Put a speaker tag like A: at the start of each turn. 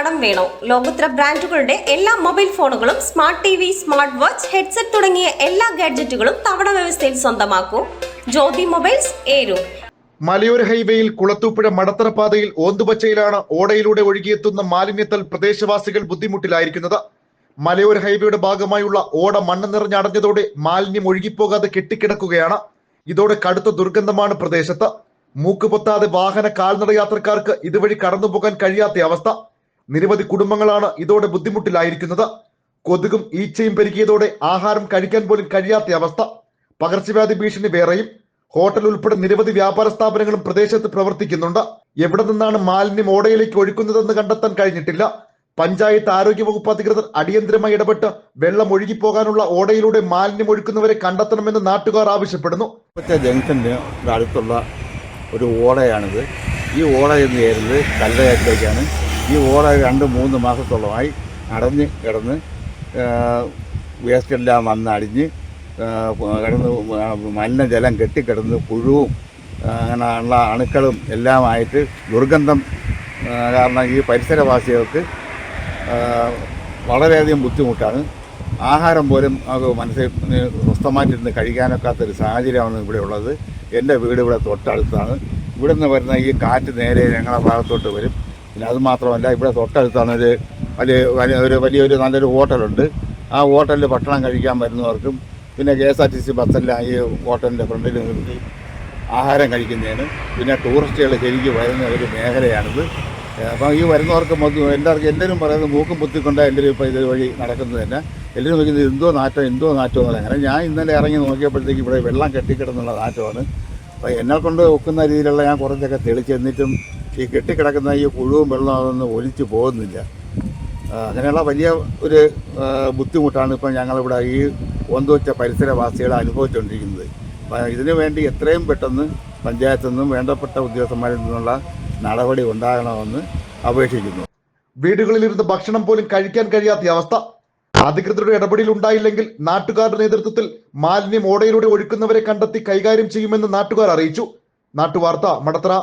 A: കടം വേണോ? ലോകോത്തര ബ്രാൻഡുകളുടെ എല്ലാ മൊബൈൽ ഫോണുകളും smart T V smart watch headset തുടങ്ങിയ എല്ലാ ഗാഡ്ജറ്റുകളും തവണ വ്യവസ്ഥയിൽ സ്വന്തമാക്കൂ. ജ്യോതി മൊബൈൽസ് ഏരു.
B: മലയോര ഹൈവേയിൽ കുളത്തൂപ്പുഴ മടത്തറ പാതയിൽ ഓന്തുപച്ചയിലാണ് ഓടയിലൂടെ ഒഴുകിയെത്തുന്ന മാലിന്യത്താൽ പ്രദേശവാസികൾ ബുദ്ധിമുട്ടിലായിരിക്കുന്നത്. മലയോര ഹൈവേയുടെ ഭാഗമായുള്ള ഓട മണ്ണ് നിറഞ്ഞടഞ്ഞതോടെ മാലിന്യം ഒഴുകിപ്പോകാതെ കെട്ടിക്കിടക്കുകയാണ്. ഇതോടെ കടുത്ത ദുർഗന്ധമാണ് പ്രദേശത്ത്. മൂക്കുപൊത്താതെ വാഹന കാൽനട യാത്രക്കാർക്ക് ഇതുവഴി കടന്നുപോകാൻ കഴിയാത്ത അവസ്ഥ. നിരവധി കുടുംബങ്ങളാണ് ഇതോടെ ബുദ്ധിമുട്ടിലായിരിക്കുന്നത്. കൊതുകും ഈച്ചയും പെരുകിയതോടെ ആഹാരം കഴിക്കാൻ പോലും കഴിയാത്ത അവസ്ഥ. പകർച്ചവ്യാധി ഭീഷണി വേറെയും. ഹോട്ടൽ ഉൾപ്പെടെ നിരവധി വ്യാപാര സ്ഥാപനങ്ങളും പ്രദേശത്ത് പ്രവർത്തിക്കുന്നുണ്ട്. എവിടെ നിന്നാണ് മാലിന്യം ഓടയിലേക്ക് ഒഴുക്കുന്നതെന്ന് കണ്ടെത്താൻ കഴിഞ്ഞിട്ടില്ല. പഞ്ചായത്ത് ആരോഗ്യ വകുപ്പ് അധികൃതർ അടിയന്തരമായി ഇടപെട്ട് വെള്ളം ഒഴുകിപ്പോകാനുള്ള ഓടയിലൂടെ മാലിന്യം ഒഴുക്കുന്നവരെ കണ്ടെത്തണമെന്ന് നാട്ടുകാർ ആവശ്യപ്പെടുന്നു.
C: അടുത്തുള്ള ഒരു ഓടയാണിത്. ഈ ഓട എന്ന് ചേരുന്നത് കല്ലകയറ്റിലേക്കാണ് ഈ ഓട രണ്ട് മൂന്ന് മാസത്തോളമായി അടഞ്ഞ് കിടന്ന് വേസ്റ്റെല്ലാം വന്ന് അടിഞ്ഞ് കിടന്ന് മലിനജലം കെട്ടിക്കിടന്ന് പുഴുവും അങ്ങനെ അങ്ങനെയുള്ള അണുക്കളും എല്ലാമായിട്ട് ദുർഗന്ധം കാരണം ഈ പരിസരവാസികൾക്ക് വളരെയധികം ബുദ്ധിമുട്ടാണ്. ആഹാരം പോലും അത് മനസ്സിൽ സ്വസ്ഥമായിട്ടിരുന്ന് കഴിക്കാനൊക്കാത്തൊരു സാഹചര്യമാണ് ഇവിടെ ഉള്ളത്. എന്റെ വീട് ഇവിടെ തൊട്ടടുത്താണ്. ഇവിടെ നിന്ന് വരുന്ന ഈ കാറ്റ് നേരെ ഞങ്ങളുടെ ഭാഗത്തോട്ട് വരും. പിന്നെ അത് മാത്രമല്ല ഇവിടെ തൊട്ടടുത്താണ് ഒരു വലിയ വലിയ ഒരു വലിയൊരു നല്ലൊരു ഹോട്ടലുണ്ട്. ആ ഹോട്ടലിൽ ഭക്ഷണം കഴിക്കാൻ വരുന്നവർക്കും പിന്നെ K S R T C ബസ്സെല്ലാം ഈ ഹോട്ടലിന്റെ ഫ്രണ്ടിൽ നിർത്തി ആഹാരം കഴിക്കുന്നതിന് പിന്നെ ടൂറിസ്റ്റുകൾ ശരിക്കും വരുന്ന ഒരു മേഖലയാണിത്. അപ്പം ഈ വരുന്നവർക്ക് എല്ലാവർക്കും എല്ലാവരും പറയുന്നത് മൂക്കും പുത്തിക്കൊണ്ട് എല്ലാവരും ഇപ്പോൾ ഇത് വഴി നടക്കുന്നത് തന്നെ. എല്ലാവരും നോക്കുന്നത് എന്തോ നാറ്റം എന്തോ നാറ്റം എന്ന് അങ്ങനെ ഞാൻ ഇന്നലെ ഇറങ്ങി നോക്കിയപ്പോഴത്തേക്ക് ഇവിടെ വെള്ളം കെട്ടിക്കിടന്നുള്ള നാറ്റമാണ്. അപ്പോൾ എന്നെ കൊണ്ട് ഒക്കുന്ന രീതിയിലുള്ള ഞാൻ കുറച്ചൊക്കെ തെളിച്ച് എന്നിട്ടും ഈ കെട്ടിക്കിടക്കുന്ന ഈ പുഴുവും വെള്ളവും അതൊന്നും ഒലിച്ചു പോകുന്നില്ല. അങ്ങനെയുള്ള വലിയ ഒരു ബുദ്ധിമുട്ടാണ് ഇപ്പം ഞങ്ങളിവിടെ ഈ ഒന്തുവച്ച പരിസരവാസികൾ അനുഭവിച്ചുകൊണ്ടിരിക്കുന്നത്. ഇതിനു വേണ്ടി എത്രയും പെട്ടെന്ന് പഞ്ചായത്തു നിന്നും വേണ്ടപ്പെട്ട ഉദ്യോഗസ്ഥന്മാരിൽ നിന്നുള്ള നടപടി ഉണ്ടാകണമെന്ന് അപേക്ഷിക്കുന്നു.
B: വീടുകളിലിരുന്ന് ഭക്ഷണം പോലും കഴിക്കാൻ കഴിയാത്ത അവസ്ഥ. അധികൃതരുടെ ഇടപെടൽ ഉണ്ടായില്ലെങ്കിൽ നാട്ടുകാരുടെ നേതൃത്വത്തിൽ മാലിന്യം ഓടയിലൂടെ ഒഴുക്കുന്നവരെ കണ്ടെത്തി കൈകാര്യം ചെയ്യുമെന്ന് നാട്ടുകാർ അറിയിച്ചു. നാട്ടുവാർത്ത മടത്തറ.